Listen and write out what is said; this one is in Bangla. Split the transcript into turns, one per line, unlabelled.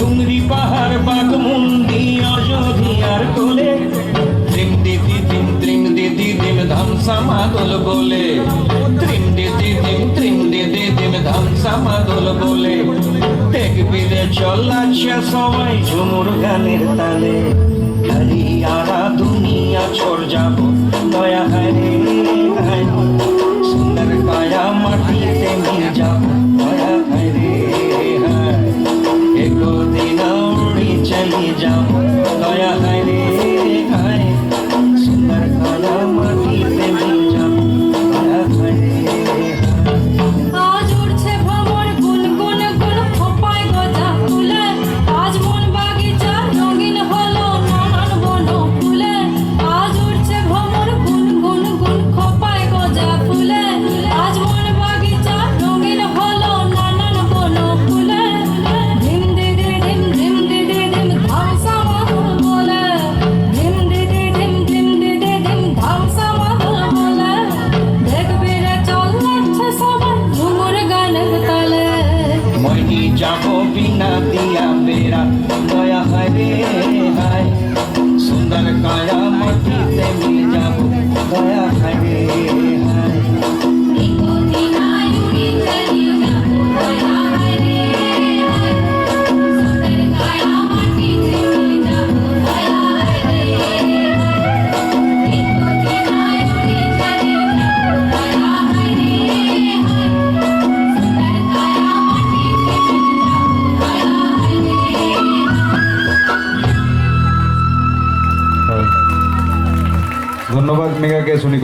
ডুংরি পাহাড় বাঘ মুন্ডি অযোধিয়ার কোলে। ত্রিম দিদি দিম ত্রিম দিদি দিম ধাম সামাদল বলে।
ত্রিম দিদি দিম ত্রিম দিদি দিম ধাম সামাদল বলে। দেখবিরে চলাচ্ছে সবাই ঝুমুর গানের তালে।
হরিয়ারা দু যাব বিনা দিন।
ধন্যবাদ মেগাকে শুনি